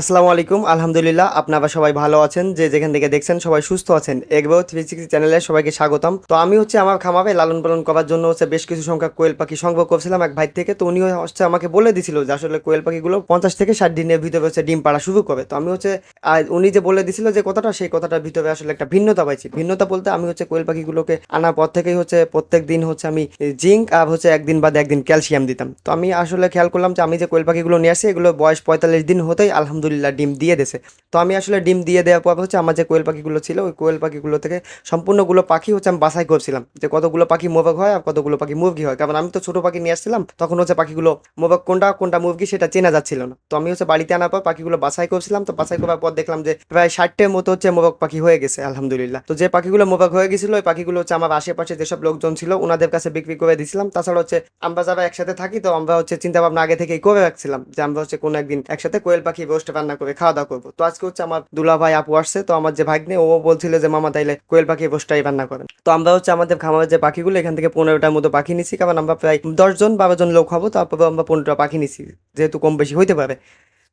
আসসালামু আলাইকুম, আলহামদুলিল্লাহ। আপনারা সবাই ভালো আছেন, যে যেখান থেকে দেখছেন সবাই সুস্থ আছেন। এগবো থ্রি সিক্সটি চ্যানেলে সবাইকে স্বাগতম। তো আমি হচ্ছে আমার খামাবে লালন পালন করার জন্য হচ্ছে বেশ কিছু সংখ্যক কোয়েল পাখি সংগ্রহ করছিলাম এক ভাই থেকে। তো উনি হচ্ছে আমাকে বলে দিছিল যে আসলে কোয়েল পাখিগুলো পঞ্চাশ থেকে ষাট দিনের ভিতরে হচ্ছে ডিম পাড়া শুরু করে তো আমি হচ্ছে উনি যে বলে দিছিল যে কথাটা, সেই কথাটার ভিতরে আসলে একটা ভিন্নতা পাইছি। ভিন্নতা বলতে আমি হচ্ছে কোয়েল পাখিগুলোকে আনার পর থেকেই হচ্ছে প্রত্যেক দিন হচ্ছে আমি জিঙ্ক আর হচ্ছে একদিন বাদে একদিন ক্যালসিয়াম দিতাম। তো আমি আসলে খেয়াল করলাম যে আমি যে কোয়েল পাখিগুলো নিয়ে আসি এগুলো বয়স পঁয়তাল্লিশ দিন হতেই আলহামদুলিল্লাহ ডিম দিয়ে দিয়েছে তো আমি আসলে ডিম দিয়ে দেওয়ার পর হচ্ছে আমার যে কোয়েল পাখিগুলো ছিল, ওই কোয়েল পাখিগুলো থেকে সম্পূর্ণগুলো পাখি হচ্ছে আমি বাছাই করছিলাম। যে কতগুলো পাখি মোবাক হয় আর কতগুলো পাখি মুরগি হয়। কারণ আমি তো ছোটো পাখি নিয়ে আসছিলাম, তখন হচ্ছে পাখিগুলো মোবাক কোনটা কোনটা মুরগি সেটা চেনা যাচ্ছিল না। তো আমি হচ্ছে বাড়িতে আনার পর পাখিগুলো বাছাই করছিলাম। তো বাছাই করার পর দেখলাম যে প্রায় ষাটটের মতো হচ্ছে মোবাক পাখি হয়ে গেছে, আলহামদুলিল্লাহ। তো যে পাখিগুলো মোবাক হয়ে গেছিল, ওই পাখিগুলো হচ্ছে আমার আশেপাশে যেসব লোকজন ছিল ওনাদের কাছে বিক্রি করে দিয়েছিলাম তাছাড়া হচ্ছে আমরা যারা একসাথে থাকি, তো আমরা হচ্ছে চিন্তা ভাবনা আগে থেকেই করে রাখছিলাম যে আমরা হচ্ছে কোনো একদিন একসাথে কোয়েল পাখি রোস্ট রান্না করে খাওয়া দাওয়া করব। তো আজকে হচ্ছে আমার দুলা ভাই আপু আসছে, তো আমার যে ভাগ্নে, ও বলছিল যে, মামা, তাইলে কোয়েল পাখি বসটাই রান্না করেন। তো আমরা হচ্ছে আমাদের খামারের যে পাখিগুলো, এখান থেকে পনেরোটার মতো পাখি নিছি। কারণ আমরা প্রায় দশজন, বারো জন লোক হব, তারপরে আমরা পনেরোটা পাখি নিছি, যেহেতু কম বেশি হইতে পারে।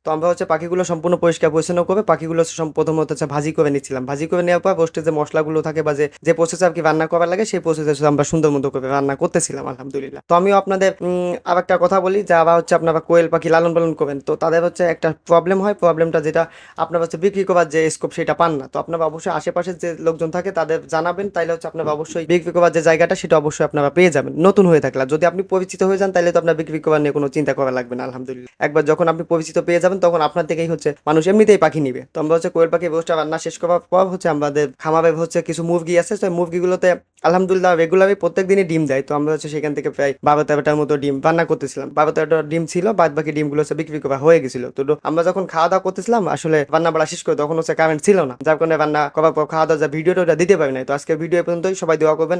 তো আমরা হচ্ছে পাখিগুলো সম্পূর্ণ পরিষ্কার পরিচ্ছন্ন করে পাখিগুলো প্রথমত হচ্ছে ভাজি করে নিচ্ছিলাম। ভাজি করে নেওয়ার পর পোস্টে যে মশলাগুলো থাকে বা যে প্রসেসে আর কি রান্না করার লাগে সেই প্রসেসে আমরা সুন্দর মতো করে রান্না করতেছিলাম, আলহামদুলিল্লাহ। তো আমিও আপনাদের আর একটা কথা বলি, যে আবার হচ্ছে আপনারা কোয়েল পাখি লালন পালন করবেন তো তাদের হচ্ছে একটা প্রবলেম হয়। প্রবলেমটা যেটা আপনারা হচ্ছে বিক্রি করার যে স্কোপ সেটা পান না। তো আপনারা অবশ্যই আশেপাশে যে লোকজন থাকে তাদের জানাবেন, তাইলে হচ্ছে আপনারা অবশ্যই বিক্রি করার যে জায়গাটা সেটা অবশ্যই আপনারা পেয়ে যাবেন, নতুন হয়ে থাকলে। যদি আপনি পরিচিত হয়ে যান তাহলে তো আপনার বিক্রি করার নিয়ে কোনো চিন্তা করা লাগবে না, আলহামদুলিল্লাহ। একবার যখন আপনি পরিচিত পেয়ে যাবেন তখন আপনার থেকেই হচ্ছে মানুষ এমনিতেই পাখি নিবে। তো আমরা হচ্ছে কোয়েল পাখি ব্যবস্থা রান্না শেষ করার পর হচ্ছে আমাদের খামারে হচ্ছে কিছু মুরগি আছে সেই মুরগিগুলোতে আলহামদুলিল্লাহ রেগুলারই প্রত্যেক দিনই ডিম দেয়। তো আমরা হচ্ছে সেখান থেকে প্রায় বারো তেরোটার মতো ডিম রান্না করতেছিলাম। বারো তেরোটা ডিম ছিল, বাদ বাকি ডিমগুলো হচ্ছে বিক্রি করা হয়ে গেছিল। তো আমরা যখন খাওয়া দাওয়া করতেছিলাম, আসলে রান্না বাড়া শেষ করে তখন হচ্ছে কারেন্ট ছিল না। যার কারণে রান্না করার পর খাওয়া দাওয়া যা ভিডিওটা ওটা দিতে পারি নাই। তো আজকে ভিডিও পর্যন্তই। সবাই দোয়া করবেন।